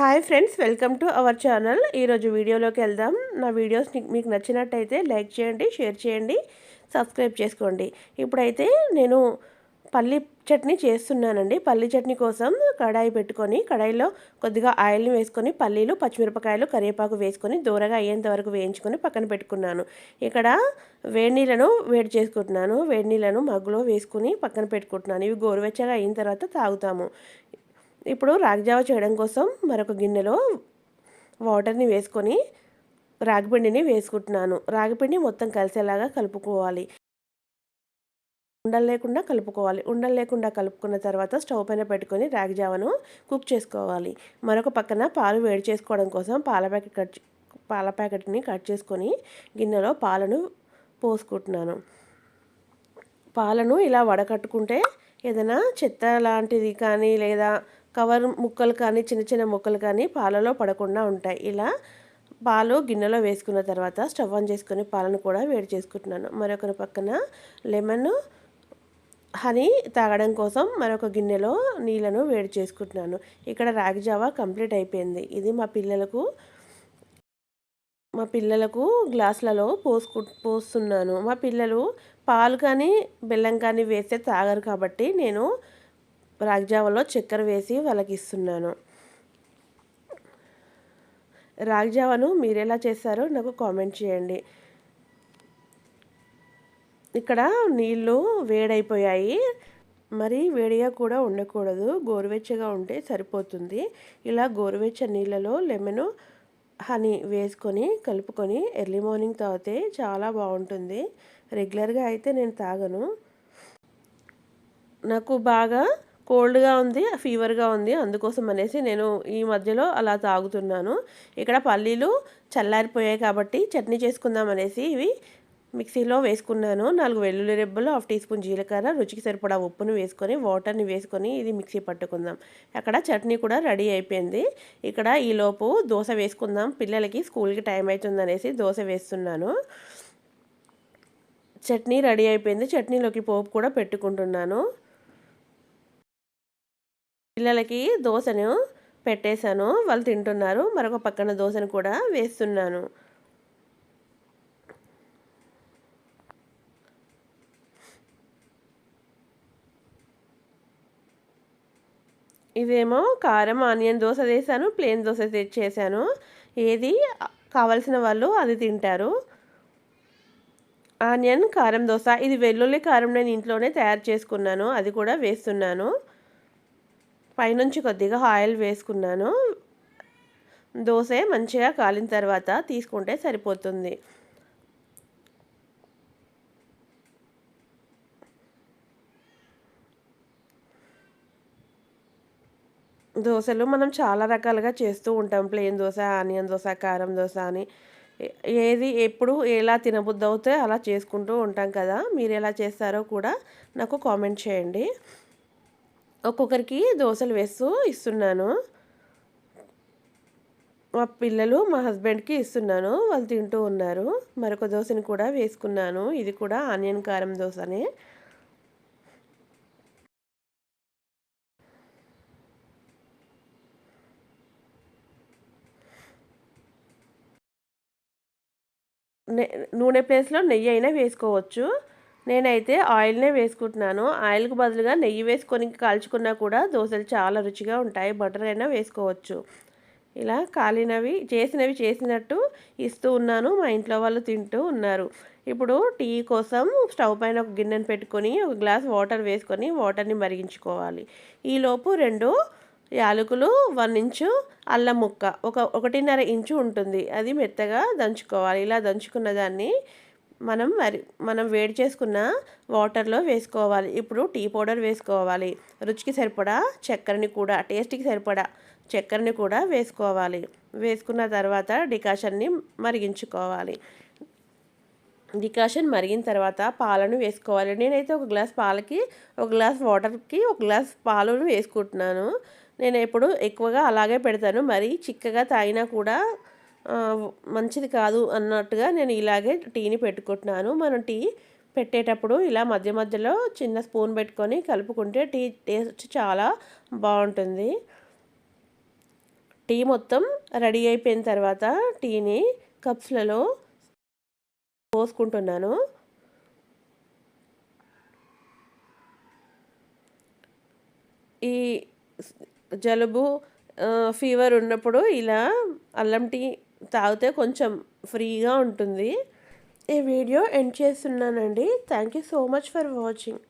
Hi friends welcome to our channel ఈరోజు వీడియోలోకి వెళ్దాం. నా వీడియోస్ మీకు నచ్చినట్టయితే లైక్ చేయండి షేర్ చేయండి సబ్స్క్రైబ్ చేసుకోండి. ఇప్పుడైతే నేను పల్లి చట్నీ చేస్తున్నానండి. పల్లి చట్నీ కోసం కడాయి పెట్టుకొని కడాయిలో కొద్దిగా ఆయిల్ని వేసుకొని పల్లీలు పచ్చిమిరపకాయలు కరివేపాకు వేసుకొని దూరగా అయ్యేంత వరకు వేయించుకొని పక్కన పెట్టుకున్నాను. ఇక్కడ వేడి నీళ్ళను వేడి చేసుకుంటున్నాను. వేడి నీళ్ళను మగ్గులో వేసుకుని పక్కన పెట్టుకుంటున్నాను. ఇవి గోరువెచ్చగా అయిన తర్వాత తాగుతాము. ఇప్పుడు రాగిజావ చేయడం కోసం మరొక గిన్నెలో వాటర్ని వేసుకొని రాగిపిండిని వేసుకుంటున్నాను. రాగిపిండి మొత్తం కలిసేలాగా కలుపుకోవాలి. ఉండలు లేకుండా కలుపుకోవాలి. ఉండలు లేకుండా కలుపుకున్న తర్వాత స్టవ్ పైన పెట్టుకొని రాగిజావను కుక్ చేసుకోవాలి. మరొక పక్కన పాలు వేడి చేసుకోవడం కోసం పాల ప్యాకెట్ కట్ పాల ప్యాకెట్ని కట్ చేసుకొని గిన్నెలో పాలను పోసుకుంటున్నాను. పాలను ఇలా వడకట్టుకుంటే ఏదైనా చెత్త లాంటిది కానీ లేదా కవర్ ముక్కలు కానీ చిన్న చిన్న ముక్కలు కానీ పాలలో పడకుండా ఉంటాయి. ఇలా పాలు గిన్నెలో వేసుకున్న తర్వాత స్టవ్ ఆన్ చేసుకొని పాలను కూడా వేడి చేసుకుంటున్నాను. మరొక పక్కన లెమన్ హనీ తాగడం కోసం మరొక గిన్నెలో నీళ్ళను వేడి చేసుకుంటున్నాను. ఇక్కడ రాగి జావా కంప్లీట్ అయిపోయింది. ఇది మా పిల్లలకు మా పిల్లలకు గ్లాసులలో పోసుకు పోస్తున్నాను. మా పిల్లలు పాలు కానీ బెల్లం కానీ వేస్తే తాగరు కాబట్టి నేను రాగిజావలో చక్కెర వేసి వాళ్ళకి ఇస్తున్నాను రాగిజావను మీరు ఎలా చేస్తారో నాకు కామెంట్ చేయండి. ఇక్కడ నీళ్ళు వేడైపోయాయి. మరి వేడిగా కూడా ఉండకూడదు. గోరువెచ్చగా ఉంటే సరిపోతుంది. ఇలా గోరువెచ్చ నీళ్ళలో లెమన్ హనీ వేసుకొని కలుపుకొని ఎర్లీ మార్నింగ్ తాగితే చాలా బాగుంటుంది. రెగ్యులర్గా అయితే నేను తాగను. నాకు బాగా కోల్డ్గా ఉంది ఫీవర్గా ఉంది. అందుకోసం అనేసి నేను ఈ మధ్యలో అలా తాగుతున్నాను. ఇక్కడ పల్లీలు చల్లారిపోయాయి కాబట్టి చట్నీ చేసుకుందాం అనేసి ఇవి మిక్సీలో వేసుకున్నాను. నాలుగు వెల్లుల్లి రెబ్బలు హాఫ్ టీ స్పూన్ జీలకర్ర రుచికి సరిపడా ఉప్పును వేసుకొని వాటర్ని వేసుకొని ఇది మిక్సీ పట్టుకుందాం. అక్కడ చట్నీ కూడా రెడీ అయిపోయింది. ఇక్కడ ఈలోపు దోశ వేసుకుందాం. పిల్లలకి స్కూల్కి టైం అవుతుంది అనేసి దోశ వేస్తున్నాను. చట్నీ రెడీ అయిపోయింది. చట్నీలోకి పోపు కూడా పెట్టుకుంటున్నాను. పిల్లలకి దోశను పెట్టేశాను. వాళ్ళు తింటున్నారు. మరొక పక్కన దోశను కూడా వేస్తున్నాను. ఇదేమో కారం ఆనియన్ దోశ వేసాను ప్లేన్ దోశ చేశాను. ఏది కావలసిన వాళ్ళు అది తింటారు. ఆనియన్ కారం దోశ ఇది వెల్లుల్లి కారం నేను ఇంట్లోనే తయారు చేసుకున్నాను. అది కూడా వేస్తున్నాను. పైనుంచి కొద్దిగా ఆయిల్ వేసుకున్నాను. దోశ మంచిగా కాలిన తర్వాత తీసుకుంటే సరిపోతుంది. దోశలు మనం చాలా రకాలుగా చేస్తూ ఉంటాం. ప్లెయిన్ దోశ ఆనియన్ దోశ కారం దోశ అని. ఏది ఎప్పుడు ఎలా తినబుద్ధి అవుతే అలా చేసుకుంటూ ఉంటాం కదా. మీరు ఎలా చేస్తారో కూడా నాకు కామెంట్ చేయండి. ఒక్కొక్కరికి దోశలు వేస్తూ ఇస్తున్నాను. మా పిల్లలు మా హస్బెండ్కి ఇస్తున్నాను. వాళ్ళు తింటూ ఉన్నారు. మరొక దోశని కూడా వేసుకున్నాను. ఇది కూడా ఆనియన్ కారం దోశనే. నూనె ప్లేస్లో నెయ్యి అయినా వేసుకోవచ్చు. నేనైతే ఆయిల్నే వేసుకుంటున్నాను. ఆయిల్కి బదులుగా నెయ్యి వేసుకొని కాల్చుకున్నా కూడా దోశలు చాలా రుచిగా ఉంటాయి. బటర్ అయినా వేసుకోవచ్చు. ఇలా కాలినవి చేసినవి చేసినట్టు ఇస్తూ ఉన్నాను. మా ఇంట్లో వాళ్ళు తింటూ ఉన్నారు. ఇప్పుడు టీ కోసం స్టవ్ పైన ఒక గిన్నెను పెట్టుకొని ఒక గ్లాస్ వాటర్ వేసుకొని వాటర్ని మరిగించుకోవాలి. ఈలోపు రెండు యాలకులు వన్ ఇంచు అల్లం ముక్క ఒక ఒకటిన్నర ఇంచు ఉంటుంది. అది మెత్తగా దంచుకోవాలి. ఇలా దంచుకున్న దాన్ని మనం మరి మనం వేడి చేసుకున్న వాటర్లో వేసుకోవాలి. ఇప్పుడు టీ పౌడర్ వేసుకోవాలి. రుచికి సరిపడా చక్కెరని కూడా టేస్ట్కి సరిపడా చక్కెరని కూడా వేసుకోవాలి. వేసుకున్న తర్వాత డికాషన్ని మరిగించుకోవాలి. డికాషన్ మరిగిన తర్వాత పాలను వేసుకోవాలి. నేనైతే ఒక గ్లాస్ పాలకి ఒక గ్లాస్ వాటర్కి ఒక గ్లాస్ పాలను వేసుకుంటున్నాను. నేను ఎప్పుడు ఎక్కువగా అలాగే పెడతాను. మరి చిక్కగా తాగినా కూడా మంచిది కాదు అన్నట్టుగా నేను ఇలాగే టీని పెట్టుకుంటున్నాను. మనం టీ పెట్టేటప్పుడు ఇలా మధ్య మధ్యలో చిన్న స్పూన్ పెట్టుకొని కలుపుకుంటే టీ టేస్ట్ చాలా బాగుంటుంది. టీ మొత్తం రెడీ అయిపోయిన తర్వాత టీని కప్స్లలో పోసుకుంటున్నాను. ఈ జలుబు ఫీవర్ ఉన్నప్పుడు ఇలా అల్లం టీ తాగితే కొంచెం ఫ్రీగా ఉంటుంది. ఈ వీడియో ఎండ్ చేస్తున్నానండి. Thank you so much for watching